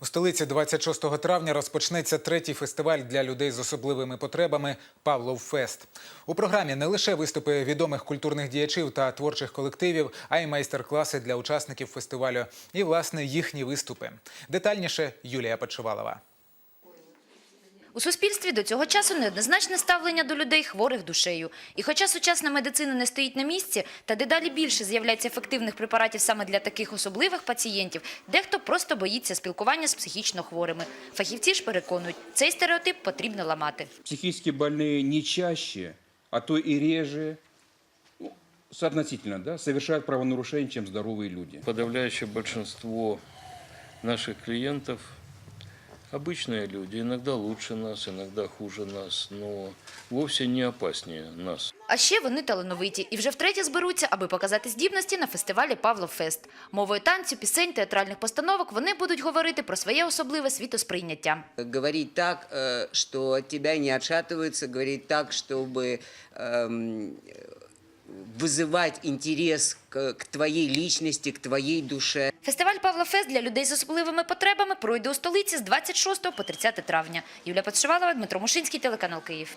У столиці 26 травня розпочнеться третій фестиваль для людей з особливими потребами Павлов Фест. У програмі не лише виступи відомих культурних діячів та творчих колективів, а й майстер-класи для учасників фестивалю і, власне, їхні виступи. Детальніше Юлія Почувалова. У суспільстві до цього часу неоднозначне ставлення до людей хворих душею. І хоча сучасна медицина не стоїть на місці, та дедалі більше з'являється ефективних препаратів саме для таких особливих пацієнтів, дехто просто боїться спілкування з психічно хворими. Фахівці ж переконують, цей стереотип потрібно ламати. Психически больные не чаще, а то и реже, ну, соотносительно, да, совершают правонарушения, чем здоровые люди. Подавляющее большинство наших клиентов обычные люди, иногда лучше нас, иногда хуже нас, но вовсе не опаснее нас. А ще вони талановиті і вже втретє зберуться, аби показати здібності на фестивалі Павлов Фест. Мовою танцю, пісень, театральних постановок вони будуть говорити про своє особливе світосприйняття. говорить так, э, что от тебя не отшатываются, говорить так, чтобы эм, вызывать интерес к, к личности, к твоей душе. Фестиваль Павла Фест для людей з особливими потребами пройде у столиці з 26 по 30 травня. Юлія Подшивалова, Дмитро Мушинський, телеканал Київ.